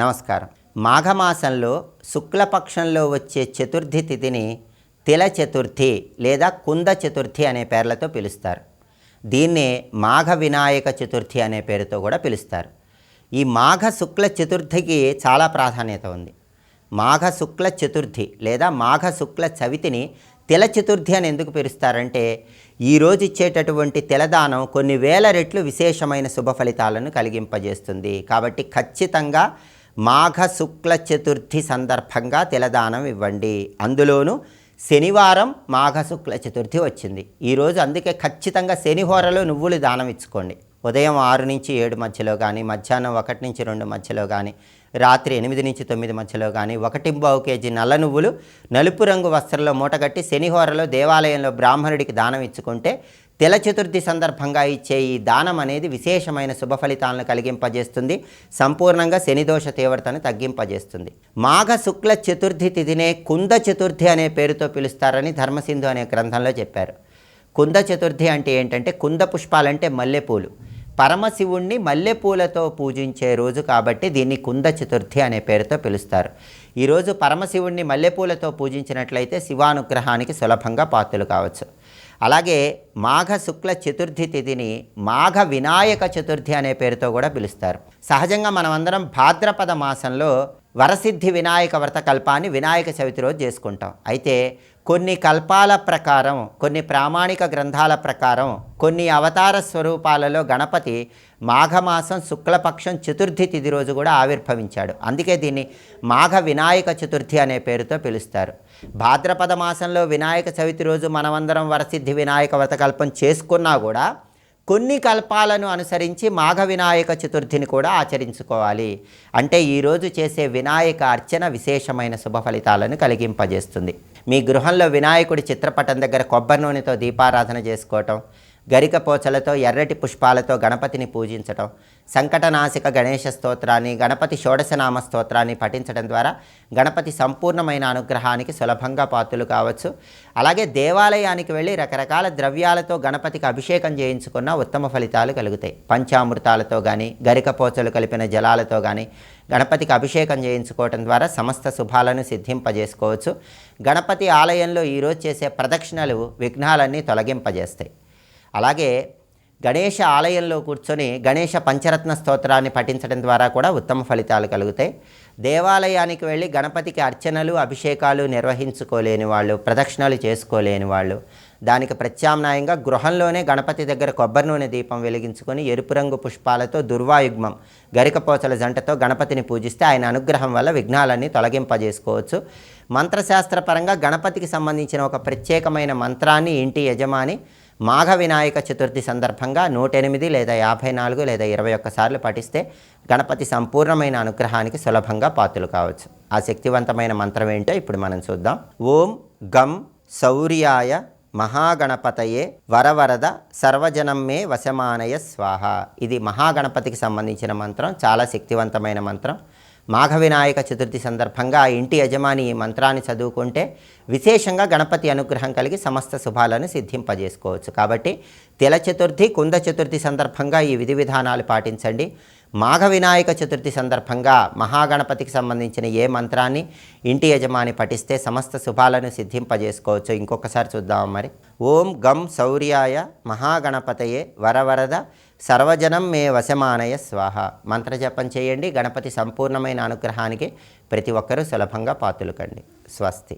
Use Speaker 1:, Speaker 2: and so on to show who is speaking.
Speaker 1: నమస్కారం. మాఘమాసంలో శుక్లపక్షంలో వచ్చే చతుర్థి తిథిని తిల చతుర్థి లేదా కుంద చతుర్థి అనే పేర్లతో పిలుస్తారు. దీన్నే మాఘ వినాయక చతుర్థి అనే పేరుతో కూడా పిలుస్తారు. ఈ మాఘ శుక్ల చతుర్థికి చాలా ప్రాధాన్యత ఉంది. మాఘ శుక్ల చతుర్థి లేదా మాఘ శుక్ల చవితిని తిల చతుర్థి అని ఎందుకు పిలుస్తారంటే ఈరోజు ఇచ్చేటటువంటి తిలదానం కొన్ని వేల రెట్లు విశేషమైన శుభ ఫలితాలను కలిగింపజేస్తుంది. కాబట్టి ఖచ్చితంగా మాఘ శుక్ల చతుర్థి సందర్భంగా తిలదానం ఇవ్వండి. అందులోనూ శనివారం మాఘ శుక్ల చతుర్థి వచ్చింది ఈరోజు అందుకే ఖచ్చితంగా శనిహోరలో నువ్వులు దానం ఇచ్చుకోండి. ఉదయం ఆరు నుంచి ఏడు మధ్యలో కానీ మధ్యాహ్నం ఒకటి నుంచి రెండు మధ్యలో కానీ రాత్రి ఎనిమిది నుంచి తొమ్మిది మధ్యలో కానీ ఒకటి బావు కేజీ నల్ల నువ్వులు నలుపు రంగు వస్త్రంలో మూటగట్టి శనిహోరలో దేవాలయంలో బ్రాహ్మణుడికి దానం ఇచ్చుకుంటే తెల చతుర్థి సందర్భంగా ఇచ్చే ఈ దానం అనేది విశేషమైన శుభ ఫలితాలను కలిగింపజేస్తుంది. సంపూర్ణంగా శనిదోష తీవ్రతను తగ్గింపజేస్తుంది. మాఘ శుక్ల చతుర్థి తిథినే కుంద చతుర్థి అనే పేరుతో పిలుస్తారని ధర్మసింధు అనే గ్రంథంలో చెప్పారు. కుంద చతుర్థి అంటే ఏంటంటే కుంద పుష్పాలంటే మల్లెపూలు. పరమశివుణ్ణి మల్లెపూలతో పూజించే రోజు కాబట్టి దీన్ని కుంద చతుర్థి అనే పేరుతో పిలుస్తారు. ఈరోజు పరమశివుణ్ణి మల్లెపూలతో పూజించినట్లయితే శివానుగ్రహానికి సులభంగా పాత్రలు కావచ్చు. అలాగే మాఘ శుక్ల చతుర్థి తిథిని మాఘ వినాయక చతుర్థి అనే పేరుతో కూడా పిలుస్తారు. సహజంగా మనమందరం భాద్రపద మాసంలో వరసిద్ధి వినాయక వ్రత కల్పాన్ని వినాయక చవితి రోజు చేసుకుంటాం. అయితే కొన్ని కల్పాల ప్రకారం కొన్ని ప్రామాణిక గ్రంథాల ప్రకారం కొన్ని అవతార స్వరూపాలలో గణపతి మాఘమాసం శుక్లపక్షం చతుర్థి తిథి రోజు కూడా ఆవిర్భవించాడు. అందుకే దీన్ని మాఘ వినాయక చతుర్థి అనే పేరుతో పిలుస్తారు. భాద్రపద మాసంలో వినాయక చవితి రోజు మనమందరం వరసిద్ధి వినాయక వ్రతకల్పం చేసుకున్నా కూడా కొన్ని కల్పాలను అనుసరించి మాఘ వినాయక చతుర్థిని కూడా ఆచరించుకోవాలి. అంటే ఈరోజు చేసే వినాయక అర్చన విశేషమైన శుభ ఫలితాలను కలిగింపజేస్తుంది. మీ గృహంలో వినాయకుడి చిత్రపటం దగ్గర కొబ్బరి నూనెతో దీపారాధన చేసుకోవటం గరిక పోచలతో ఎర్రటి పుష్పాలతో గణపతిని పూజించటం సంకటనాశిక గణేష స్తోత్రాన్ని గణపతి షోడశనామ స్తోత్రాన్ని పఠించడం ద్వారా గణపతి సంపూర్ణమైన అనుగ్రహానికి సులభంగా పాత్రలు కావచ్చు. అలాగే దేవాలయానికి వెళ్ళి రకరకాల ద్రవ్యాలతో గణపతికి అభిషేకం చేయించుకున్న ఉత్తమ ఫలితాలు కలుగుతాయి. పంచామృతాలతో కానీ గరిక పోచలు కలిపిన జలాలతో కానీ గణపతికి అభిషేకం చేయించుకోవటం ద్వారా సమస్త శుభాలను సిద్ధింపజేసుకోవచ్చు. గణపతి ఆలయంలో ఈరోజు చేసే ప్రదక్షిణలు విఘ్నాలన్నీ తొలగింపజేస్తాయి. అలాగే గణేష ఆలయంలో కూర్చొని గణేష పంచరత్న స్తోత్రాన్ని పఠించడం ద్వారా కూడా ఉత్తమ ఫలితాలు కలుగుతాయి. దేవాలయానికి వెళ్ళి గణపతికి అర్చనలు అభిషేకాలు నిర్వహించుకోలేని వాళ్ళు ప్రదక్షిణలు చేసుకోలేని వాళ్ళు దానికి ప్రత్యామ్నాయంగా గృహంలోనే గణపతి దగ్గర కొబ్బరి నూనె దీపం వెలిగించుకొని ఎరుపు రంగు పుష్పాలతో దుర్వాయుగ్మం గరికపోచల జంటతో గణపతిని పూజిస్తే ఆయన అనుగ్రహం వల్ల విఘ్నాలన్నీ తొలగింపజేసుకోవచ్చు. మంత్రశాస్త్రపరంగా గణపతికి సంబంధించిన ఒక ప్రత్యేకమైన మంత్రాన్ని ఇంటి యజమాని మాఘ వినాయక చతుర్థి సందర్భంగా నూట ఎనిమిది లేదా యాభై నాలుగు లేదా ఇరవై ఒక్కసార్లు పఠిస్తే గణపతి సంపూర్ణమైన అనుగ్రహానికి సులభంగా పాత్రలు కావచ్చు. ఆ శక్తివంతమైన మంత్రం ఏంటో ఇప్పుడు మనం చూద్దాం. ఓం గం శౌర్యాయ మహాగణపతయే వరవరద సర్వజనమ్మే వశమానయ స్వాహ. ఇది మహాగణపతికి సంబంధించిన మంత్రం చాలా శక్తివంతమైన మంత్రం. మాఘ వినాయక చతుర్థి సందర్భంగా ఇంటి యజమాని ఈ మంత్రాన్ని చదువుకుంటే విశేషంగా గణపతి అనుగ్రహం కలిగి సమస్త శుభాలను సిద్ధింపజేసుకోవచ్చు. కాబట్టి తిల చతుర్థి కుంద చతుర్థి సందర్భంగా ఈ విధి విధానాలు పాటించండి. మాఘ వినాయక చతుర్థి సందర్భంగా మహాగణపతికి సంబంధించిన ఏ మంత్రాన్ని ఇంటి యజమాని పఠిస్తే సమస్త శుభాలను సిద్ధింపజేసుకోవచ్చు. ఇంకొకసారి చూద్దాం మరి. ఓం గం శౌర్యాయ మహాగణపతయే వరవరద సర్వజనం మే వశమానయ స్వాహ. మంత్రజపం చేయండి. గణపతి సంపూర్ణమైన అనుగ్రహానికి ప్రతి ఒక్కరూ సులభంగా పాతులుకండి స్వస్తి.